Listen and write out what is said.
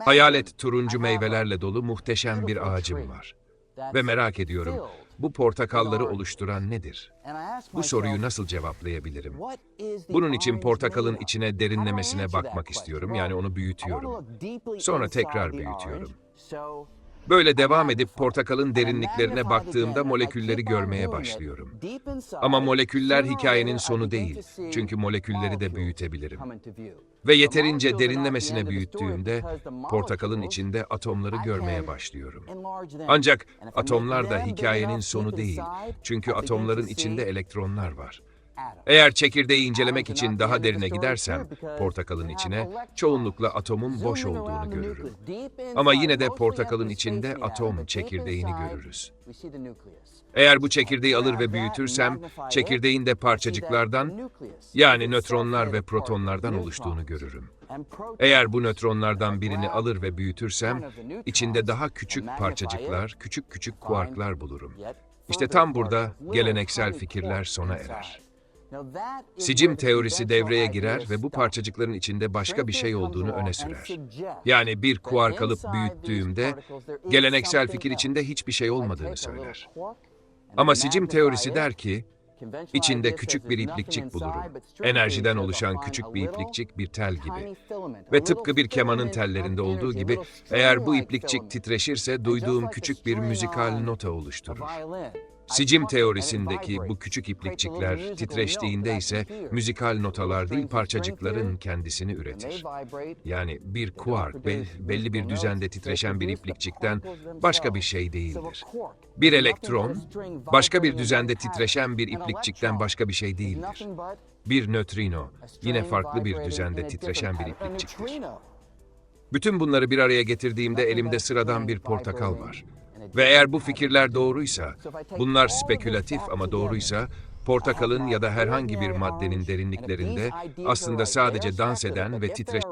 Hayalet turuncu meyvelerle dolu muhteşem bir ağacım var. Ve merak ediyorum, bu portakalları oluşturan nedir? Bu soruyu nasıl cevaplayabilirim? Bunun için portakalın içine derinlemesine bakmak istiyorum, yani onu büyütüyorum. Sonra tekrar büyütüyorum. Böyle devam edip portakalın derinliklerine baktığımda molekülleri görmeye başlıyorum. Ama moleküller hikayenin sonu değil, çünkü molekülleri de büyütebilirim. Ve yeterince derinlemesine büyüttüğümde portakalın içinde atomları görmeye başlıyorum. Ancak atomlar da hikayenin sonu değil, çünkü atomların içinde elektronlar var. Eğer çekirdeği incelemek için daha derine gidersem portakalın içine çoğunlukla atomun boş olduğunu görürüm. Ama yine de portakalın içinde atom çekirdeğini görürüz. Eğer bu çekirdeği alır ve büyütürsem çekirdeğin de parçacıklardan yani nötronlar ve protonlardan oluştuğunu görürüm. Eğer bu nötronlardan birini alır ve büyütürsem içinde daha küçük parçacıklar, küçük küçük kuarklar bulurum. İşte tam burada geleneksel fikirler sona erer. Sicim teorisi devreye girer ve bu parçacıkların içinde başka bir şey olduğunu öne sürer. Yani bir kuark alıp büyüttüğümde geleneksel fikir içinde hiçbir şey olmadığını söyler. Ama sicim teorisi der ki, içinde küçük bir iplikçik bulurum. Enerjiden oluşan küçük bir iplikçik bir tel gibi. Ve tıpkı bir kemanın tellerinde olduğu gibi eğer bu iplikçik titreşirse duyduğum küçük bir müzikal nota oluşturur. Sicim teorisindeki bu küçük iplikçikler titreştiğinde ise müzikal notalar değil parçacıkların kendisini üretir. Yani bir kuark be- belli bir düzende titreşen bir iplikçikten başka bir şey değildir. Bir elektron başka bir düzende titreşen bir iplikçikten başka bir şey değildir. Bir nötrino yine farklı bir düzende titreşen bir iplikçiktir. Bütün bunları bir araya getirdiğimde elimde sıradan bir portakal var. Ve eğer bu fikirler doğruysa, bunlar spekülatif ama doğruysa, portakalın ya da herhangi bir maddenin derinliklerinde aslında sadece dans eden ve titreşen